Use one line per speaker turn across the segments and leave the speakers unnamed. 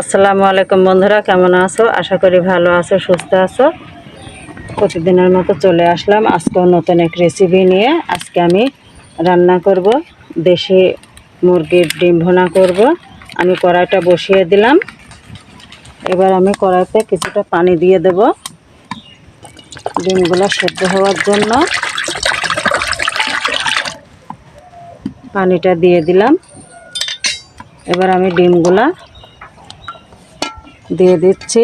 আসসালামু আলাইকুম বন্ধুরা, কেমন আছো? আশা করি ভালো আছো, সুস্থ আছো। প্রতিদিনের মতো চলে আসলাম আজকেও নতুন এক রেসিপি নিয়ে। আজকে আমি রান্না করব, দেশি মুরগির ডিম ভুনা করব। আমি কড়াইটা বসিয়ে দিলাম। এবার আমি কড়াইতে কিছুটা পানি দিয়ে দেব। ডিমগুলো সেদ্ধ হওয়ার জন্য। পানিটা দিয়ে দিলাম। এবার আমি ডিমগুলা দিয়ে দিচ্ছি।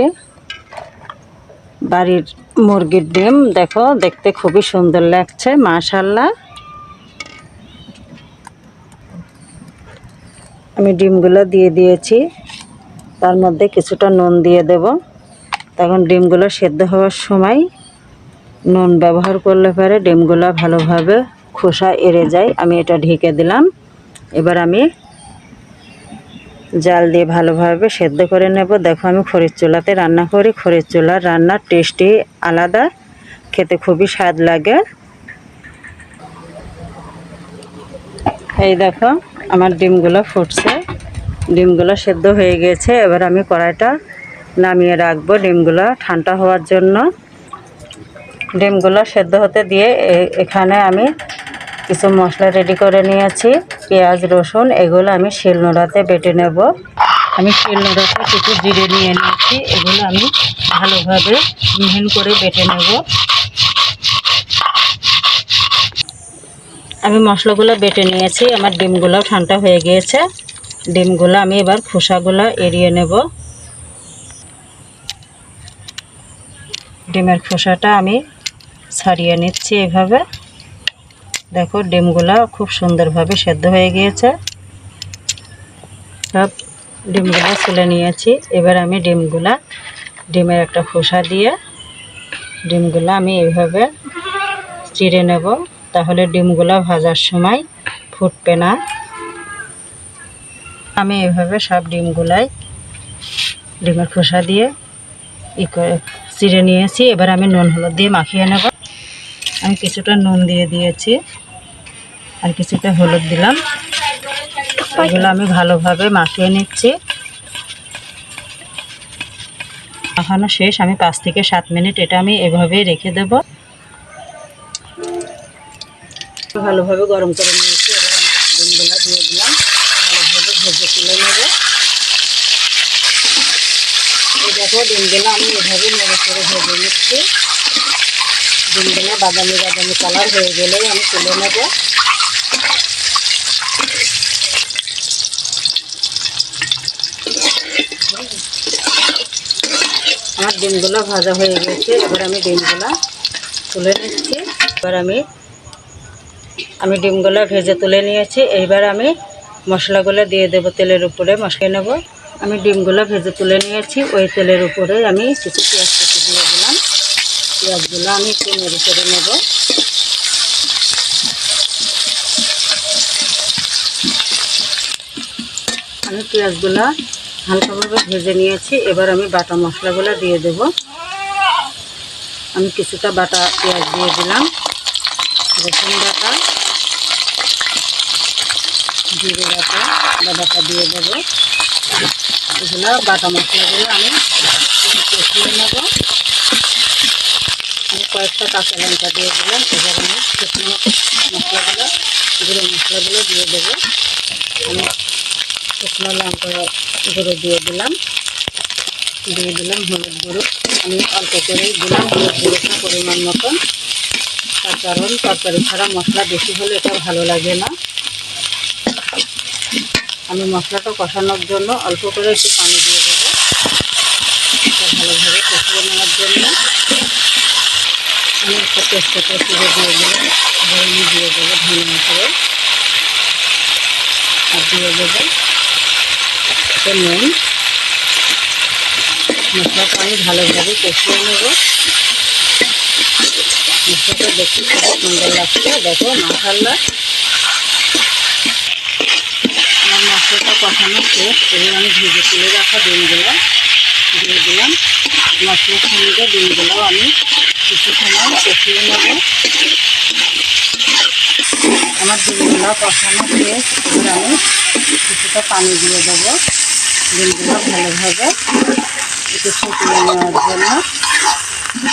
বাড়ির মুরগির ডিম, দেখো, দেখতে খুবই সুন্দর লাগছে মাশাল্লাহ আমি ডিমগুলো দিয়ে দিয়েছি, তার মধ্যে কিছুটা নুন দিয়ে দেব। তখন ডিমগুলো সেদ্ধ হওয়ার সময় নুন ব্যবহার করলে পরে ডিমগুলো ভালোভাবে খোসা এড়ে যায়, আমি এটা ঢেকে দিলাম। এবার আমি জাল দিয়ে ভালোভাবে সেদ্ধ করে নেব। দেখো আমি খড়ির চুলাতে রান্না করি। খড়ির চুলার রান্নার টেস্টি আলাদা। খেতে খুবই স্বাদ লাগে। এই দেখো, আমার ডিমগুলো ফুটছে। ডিমগুলো সেদ্ধ হয়ে গেছে। এবার আমি কড়াইটা নামিয়ে রাখব ডিমগুলো ঠান্ডা হওয়ার জন্য। ডিমগুলো সেদ্ধ হতে দিয়ে এখানে আমি কিছু মশলা রেডি করে নিয়েছি। পেঁয়াজ, রসুন, এগুলো আমি শিলনোড়াতে বেটে নেব। আমি শিলনোড়াতে কিছু জিরে নিয়ে নিয়েছি। এগুলো আমি ভালোভাবে মিহিন করে বেটে নেব। আমি মশলাগুলো বেটে নিয়েছি। আমার ডিমগুলো ঠান্ডা হয়ে গিয়েছে। ডিমগুলো আমি এবার খোসাগুলো এড়িয়ে নেব। ডিমের খোসাটা আমি ছাড়িয়ে নিচ্ছি এভাবে। দেখো, ডিমগুলা খুব সুন্দরভাবে সেদ্ধ হয়ে গিয়েছে। সব ডিমগুলো তুলে নিয়েছি। এবার আমি ডিমগুলা, ডিমের একটা খোসা দিয়ে ডিমগুলা আমি এইভাবে চিড়ে নেব। তাহলে ডিমগুলো ভাজার সময় ফুটবে না। আমি এভাবে সব ডিমগুলাই ডিমের খোসা দিয়ে ই করে চিড়ে নিয়েছি। এবার আমি নুন হলুদ দিয়ে মাখিয়ে নেব। আমি কিছুটা নুন দিয়ে দিয়েছি। আর কিছুটা হলুদ দিলাম। এগুলো আমি ভালোভাবে মাখিয়ে নিচ্ছি। মাখানো শেষ, আমি পাঁচ থেকে সাত মিনিট এটা আমি এভাবেই রেখে দেব। ভালোভাবে গরম করে নিয়েছি, এবার আমি দিয়ে দিলাম। ভালোভাবে ভেজে তুলে নেব। এই দেখো, ডিমগুলো আমি এভাবে নেড়ে করে ভেজে নিচ্ছি। ডিমগুলো বাদামি বাদামি কালার হয়ে গেলেই আমি তুলে নেব। আমার ডিমগুলো ভাজা হয়ে গেছে। এবার আমি ডিমগুলো তুলে নিচ্ছি। এবার আমি আমি ডিমগুলো ভেজে তুলে নিয়েছি। এইবার আমি মশলাগুলো দিয়ে দেবো তেলের উপরে, মশলা নেব। আমি ডিমগুলো ভেজে তুলে নিয়েছি। ওই তেলের উপরে আমি কিছু পেঁয়াজ কুচি দিয়ে দিলাম। পেঁয়াজগুলো আমি একটু নেড়ে করে নেব। আমি পেঁয়াজগুলো হালকাভাবে ভেজে নিয়েছি। এবার আমি বাটা মশলাগুলো দিয়ে দেব। আমি কিছুটা বাটা পেঁয়াজ দিয়ে দিলাম। রসুন বাটা, জিরে বাটা, আদা বাটা দিয়ে দেবো। এগুলো বাটা মশলাগুলো আমি কষিয়ে নেব। আমি কয়েকটা কাঁচা লঙ্কা দিয়ে দিলাম। এবার আমি শুকনো মশলাগুলো, গুঁড়ো মশলাগুলো দিয়ে দেবো। আমি শুকনো লঙ্কা গুঁড়ো দিয়ে দিলাম। দিয়ে দিলাম হলুদ গুঁড়ো। আমি অল্প করেই দিলাম হলুদ গুঁড়োটা পরিমাণ মতন। তার কারণ তরকারি ছাড়া মশলা বেশি হলে এটা ভালো লাগে না। আমি মশলাটা কষানোর জন্য অল্প করে একটু পানি দিয়ে দেবো। এটা ভালোভাবে কষিয়ে নেওয়ার জন্য। আমি একটা তেজপাতা তুলে দিয়ে দিলাম। দিয়ে দেবো ধনে করে আর দিয়ে দেবো একটু নুন। মশলাটা আমি ভালোভাবে কষিয়ে নেব। মশলাটা দেখতে খুবই সুন্দর লাগছে। দেখো মাসাল্লা আমার মশলাটা কষানো শেষ। এবার আমি ভেজে তুলে রাখা ডিমগুলো। দিয়ে দিলাম। মশলার সঙ্গে ডিমগুলো আমি কিছু সময় কষিয়ে নেব। আমার ডিমগুলো কষানো শেষ। এবার আমি কিছুটা পানি দিয়ে দেবো। ডিমগুলো ভালোভাবে একটু ফুটিয়ে নেওয়ার জন্য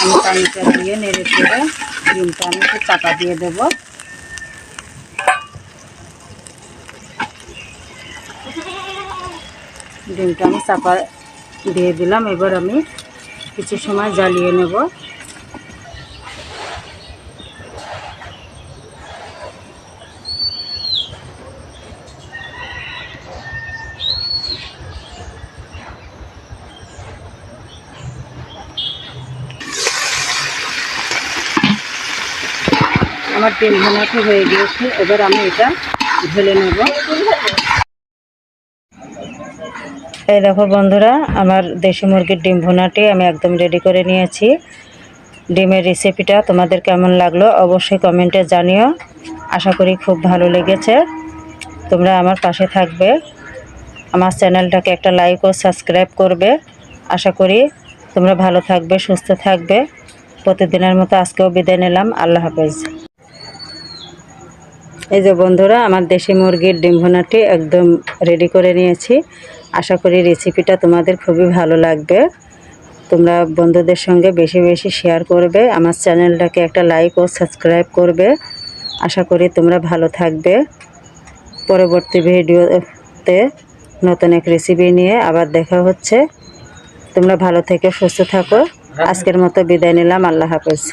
আমি পানিটা দিয়ে নেড়ে ফেলে ডিমটা আমি একটু চাপা দিয়ে দেব। ডিমটা আমি চাপা দিয়ে দিলাম। এবার আমি কিছু সময় জ্বালিয়ে নেব। আমার ডিম ভানাটি হয়ে গিয়েছে, এবার আমি এটা ঢেলে নেব। এই দেখো বন্ধুরা, আমার দেশি মুরগির ডিম ভুনাটি আমি একদম রেডি করে নিয়েছি। ডিমের রেসিপিটা তোমাদের কেমন লাগল অবশ্যই কমেন্টে জানিও। আশা করি খুব ভালো লেগেছে। তোমরা আমার পাশে থাকবে। আমার চ্যানেলটাকে একটা লাইক ও সাবস্ক্রাইব করবে। আশা করি তোমরা ভালো থাকবে, সুস্থ থাকবে। প্রতিদিনের মতো আজকেও বিদায় নিলাম। আল্লাহ হাফেজ। এই যে বন্ধুরা আমার দেশি মুরগির ডিম ভুনাটি একদম রেডি করে নিয়েছি। আশা করি রেসিপিটা তোমাদের খুবই ভালো লাগবে। তোমরা বন্ধুদের সঙ্গে বেশি বেশি শেয়ার করবে আমার চ্যানেলটাকে একটা লাইক ও সাবস্ক্রাইব করবে। আশা করি তোমরা ভালো থাকবে। পরবর্তী ভিডিওতে নতুন এক রেসিপি নিয়ে আবার দেখা হচ্ছে। তোমরা ভালো থেকে সুস্থ থাকো। আজকের মতো বিদায় নিলাম। আল্লাহ হাফেজ।